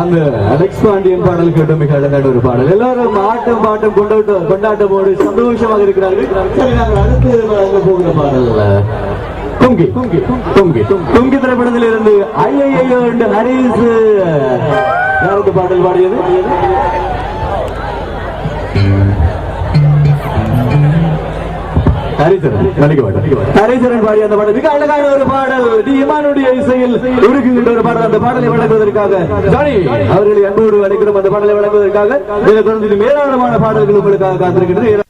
அந்த அலெக்ஸ் பாண்டியன் பாடல் கேட்டு மிக அழகான ஒரு பாடல். எல்லாரும் ஆட்டம் பாட்டம் கொண்டாட்டம் கொண்டாட்டமோடு சந்தோஷமாக இருக்கிறார்கள். அடுத்து வழங்க போகிற பாடல் துங்கி துங்கி துங்கி துங்கி. திரைப்படத்தில் இருந்து ஐயோ ஹரிஸ் யாருக்கு பாடல் பாடியது? ஹரிசரன் ஹரிசரன் பாடிய அந்த பாடல் அழகான ஒரு பாடல். இமானுடைய இசையில் உருக்குகின்ற ஒரு பாடல். அந்த பாடலை வழங்குவதற்காக ஜானி அவர்களை அன்போடு அழைக்கிறோம். அந்த பாடலை வழங்குவதற்காக இதை தொடர்ந்து மேலாளமான பாடல்கள் உங்களுக்காக காத்திருக்கின்றது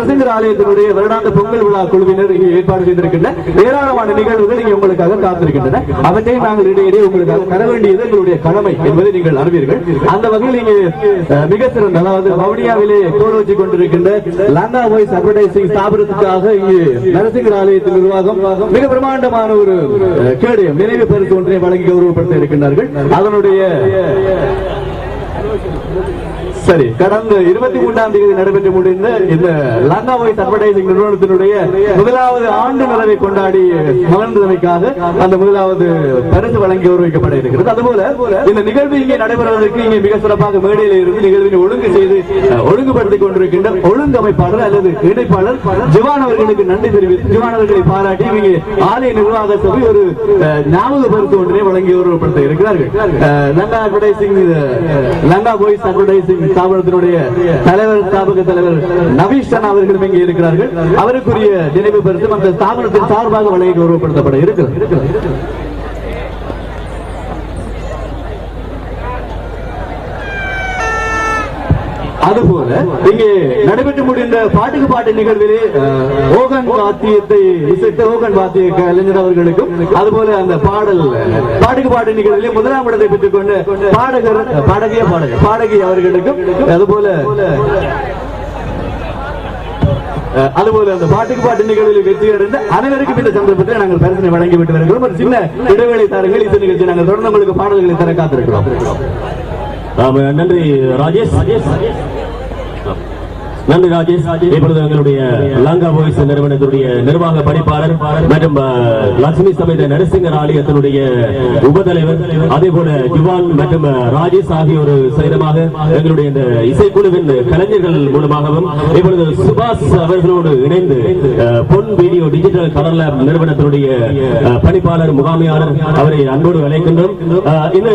நரசிங்கர் ஆலயத்தினுடைய வருடாந்த பொங்கல் விழா குழுவினர் இங்கே ஏற்பாடு செய்திருக்கின்ற ஏராளமான நிகழ்வுகள் இங்கே உங்களுக்காக காத்திருக்கின்றன. அவற்றை நாங்கள் இடையிடையே உங்களுக்காக தர வேண்டியது எங்களுடைய கடமை என்பதை நீங்கள் அறிவீர்கள். அந்த வகையில் இங்கே மிக சிறந்த அதாவது வவுனியாவிலே கோடு வச்சு கொண்டிருக்கின்ற லங்கா வாய்ஸ் அட்வர்டைசிங் ஸ்தாபனத்துக்காக இங்கே நரசிங்கர் ஆலயத்தின் நிர்வாகம் மிக பிரமாண்டமான ஒரு அஹ், கேடயம் நினைவு பரிசு ஒன்றை வழங்கி கௌரவப்படுத்த இருக்கின்றார்கள். அதனுடைய சரி கடந்த இருபத்தி மூன்றாம் தேதி நடைபெற்று முடிந்த இந்த லங்காவை அட்வர்டைசிங் நிறுவனத்தினுடைய முதலாவது ஆண்டு நிலவை கொண்டாடி மகிழ்ந்தமைக்காக அந்த முதலாவது பரிசு வழங்கி கௌரவிக்கப்பட இருக்கிறது. அதுபோல இந்த நிகழ்வு இங்கே நடைபெறுவதற்கு இங்கே மிக சிறப்பாக மேடையில் இருந்து நிகழ்வினை ஒழுங்கு செய்து ஒழுங்குபடுத்திக் கொண்டிருக்கின்ற ஒழுங்கமைப்பாளர் அல்லது இணைப்பாளர் ஜிவான் அவர்களுக்கு நன்றி தெரிவித்து ஜிவான் அவர்களை பாராட்டி இங்கே ஆலய நிர்வாக சபை ஒரு ஞாபக பரிசு ஒன்றை வழங்கி கௌரவப்படுத்த இருக்கிறார்கள். Lanka advertising Lanka Lanka boys advertising ஸ்தாபனத்தினுடைய தலைவர் ஸ்தாபக தலைவர் நவீஷன் அவர்களும் இங்கே இருக்கிறார்கள். அவருக்குரிய நினைவு பெருத்தும் அந்த ஸ்தாபனத்தின் சார்பாக வழங்கி கௌரவப்படுத்தப்பட இருக்கிறது. அதுபோல இங்கே நடைபெற்று முடிந்த பாட்டுக்கு பாட்டு நிகழ்வில் ஓகன் வாத்தியத்தை இசைத்த ஓகன் வாத்திய கலைஞர் அவர்களுக்கும் அதுபோல அந்த பாடல் பாட்டுக்கு பாட்டு நிகழ்வில் முதலாம் இடத்தை பெற்றுக் கொண்ட பாடகர் பாடகிய பாடகர் பாடகி அவர்களுக்கும் அதுபோல அதுபோல அந்த பாட்டுக்கு பாட்டு நிகழ்வில் வெற்றி அடைந்த அனைவருக்கும் இந்த சந்தர்ப்பத்தில் நாங்கள் பரிசனை வழங்கிவிட்டு வருகிறோம். ஒரு சின்ன இடைவேளை தாருங்கள். இசை நிகழ்ச்சி நாங்கள் தொடர்ந்து உங்களுக்கு பாடல்களை தர காத்திருக்கிறோம். ஆமா, ராஜேஷ் ராஜேஷ். நன்றி ராஜேஷ். இப்பொழுது எங்களுடைய லங்கா வாய்ஸ் நிறுவனத்துடைய நிர்வாக பணிப்பாளர் மற்றும் லட்சுமி சமேத நரசிங்கர் ஆலயத்தினுடைய உபதலைவர் அதே போல ஜுவான் மற்றும் ராஜேஷ் ஆகியோர் சகிதமாக எங்களுடைய இந்த இசைக்குழுவின் கலைஞர்கள் மூலமாகவும் இப்பொழுது சுபாஷ் அவர்களோடு இணைந்து பொன் வீடியோ டிஜிட்டல் கலர் லேப் நிறுவனத்தினுடைய பணிப்பாளர் முகாமையாளர் அவரை அன்போடு அழைக்கின்றோம். இந்த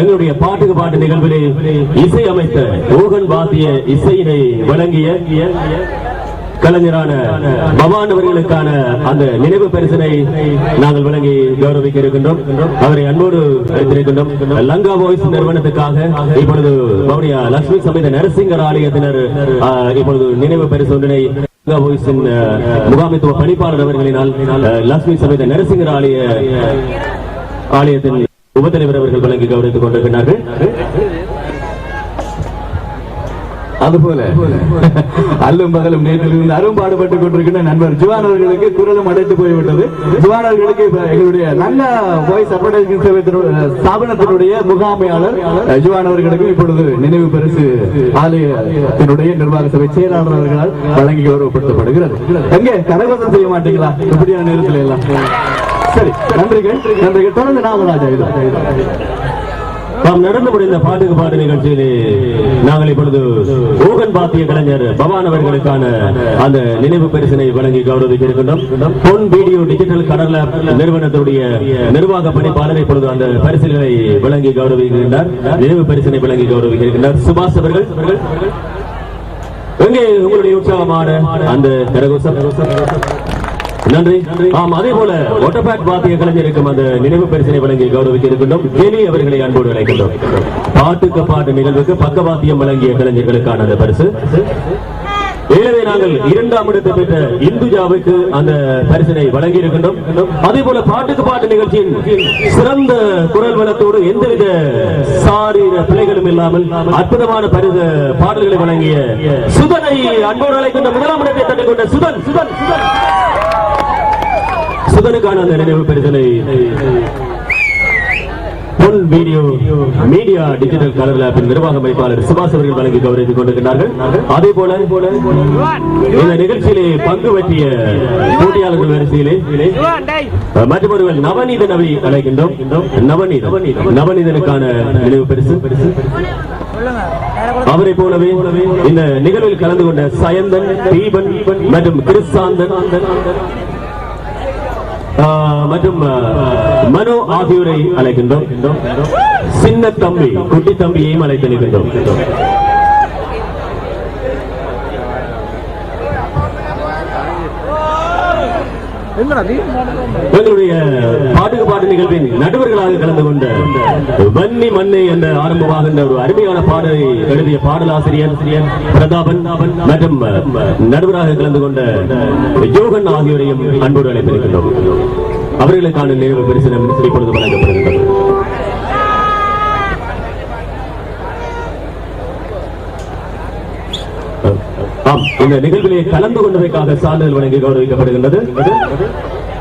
எங்களுடைய பாட்டுக்கு பாட்டு நிகழ்விலே இசை அமைத்த ஓகன் வாத்திய இசையினை வழங்கிய கலைஞரான பவான் அவர்களுக்கான அந்த நினைவு பரிசனை நாங்கள் வழங்கி கௌரவிக்க இருக்கின்றோம் அவரை அன்போடு வைத்திருக்கின்றோம் லங்கா வாய்ஸ் நிறுவனத்துக்காக இப்பொழுது வவுனியா லட்சுமி சமேத நரசிங்கர் ஆலயத்தினர் இப்பொழுது நினைவு பரிசு ஒன்றினை லங்கா முகாமைத்துவ பணிப்பாளர் அவர்களினால் லட்சுமி சமேத நரசிங்கர் ஆலய ஆலயத்தின் உபத்தலைவர் அவர்கள் வழங்கி கௌரவித்துக் கொண்டிருக்கிறார்கள். அதுபோல. அல்லும் பகலும் நேற்றிலிருந்து அரும்பாடுபட்டுக் கொண்டிருக்கின்ற நண்பர் ஜுவான் அவர்களுக்கு குரலும் அடைத்து போய்விட்டது. ஜுவான் அவர்களுக்கு எங்களுடைய நல்ல வாய்ஸ் அட்வர்டைசிங் ஸ்தாபனத்தினுடைய முகாமையாளர் ஜுவான் அவர்களுக்கு இப்பொழுது நினைவு பரிசு ஆலயத்தினுடைய நிர்வாக சபை செயலாளர் அவர்களால் வழங்கி கௌரவப்படுத்தப்படுகிறது. எங்கே? கரகோசம் செய்ய மாட்டீங்களா? இப்படியான நேரத்தில் எல்லாம். சரி நன்றிகள் நன்றிகள். தொடர்ந்து நாமராஜா இது. நாம் நடந்து முடிந்த பாட்டுக்கு பாட்டு நிகழ்ச்சியிலே நாங்கள் இப்பொழுது ஊகன் பாத்திய கலைஞர் பவான் அவர்களுக்கான அந்த நினைவு பரிசனை வழங்கி கௌரவிக்க இருக்கின்றோம் பொன் வீடியோ டிஜிட்டல் கடல் நிறுவனத்துடைய நிர்வாக பணிப்பாளர் இப்பொழுது அந்த பரிசுகளை வழங்கி கௌரவிக்கின்றார். நினைவு பரிசனை வழங்கி கௌரவிக்க இருக்கின்றார் சுபாஷ் அவர்கள் எங்கே உங்களுடைய உற்சாகமான அந்த கரகோசம் நன்றி. ஆம் அதே போல ஒட்டபாட் வாத்திய கலைஞருக்கும் அந்த நினைவு பரிசனை வழங்கி கௌரவிக்க இருக்கின்றோம் கேலி அவர்களை அன்போடு அழைக்கின்றோம். பாட்டுக்கு பாட்டு நிகழ்வுக்கு பக்கவாத்தியம் வழங்கிய கலைஞர்களுக்கான அந்த பரிசு. எனவே நாங்கள் இரண்டாம் இடத்தை பெற்ற இந்துஜாவுக்கு அந்த பரிசனை வழங்கி இருக்கின்றோம் அதே போல பாட்டுக்கு பாட்டு நிகழ்ச்சியின் சிறந்த குரல் வளத்தோடு எந்தவித சாரீர பிழைகளும் இல்லாமல் அற்புதமான பரிசு பாடல்களை வழங்கிய சுதனை அன்போடு அழைக்கின்ற முதலாம் இடத்தை தட்டிக்கொண்ட சுதன் சுதன் சுதன். சுதனுக்கான அந்த நினைவு பரிசனை Pon video media digital colour லேபின் நிர்வாக அமைப்பாளர் சுபாஷ் அவர்கள் வழங்கி கௌரவித்துக் கொண்டிருக்கிறார்கள். அதே போல இந்த நிகழ்ச்சியிலே பங்கு பற்றிய போட்டியாளர்கள் வரிசையிலே மற்றும் ஒருவர் நவநீதன் அவை அழைக்கின்றோம் நவநீதன் நவநீதனுக்கான நினைவு பரிசு. அவரை போலவே இந்த நிகழ்வில் கலந்து கொண்ட சயந்தன் தீபன் மற்றும் கிறிஸ்தாந்தன் மற்றும் மனு ஆகியோரை அழைக்கின்றோம். சின்ன தம்பி குட்டி தம்பியையும் அழைத்து நிற்கின்றோம்? எங்களுடைய பாட்டுக்கு பாட்டு நிகழ்வின் நடுவர்களாக கலந்து கொண்ட வன்னி மண்ணை என்ற ஆரம்பமாகின்ற ஒரு அருமையான பாடலை எழுதிய பாடலாசிரியர் பிரதாபன் மற்றும் நடுவராக கலந்து கொண்ட யோகன் ஆகியோரையும் அன்போடு அழைத்திருக்கின்றோம். அவர்களுக்கான நினைவு பரிசனம் இப்பொழுது வழங்கப்படுகின்றது. ஆம். இந்த நிகழ்விலே கலந்து கொண்டமைக்காக சான்றிதழ் வழங்கி கௌரவிக்கப்படுகின்றது.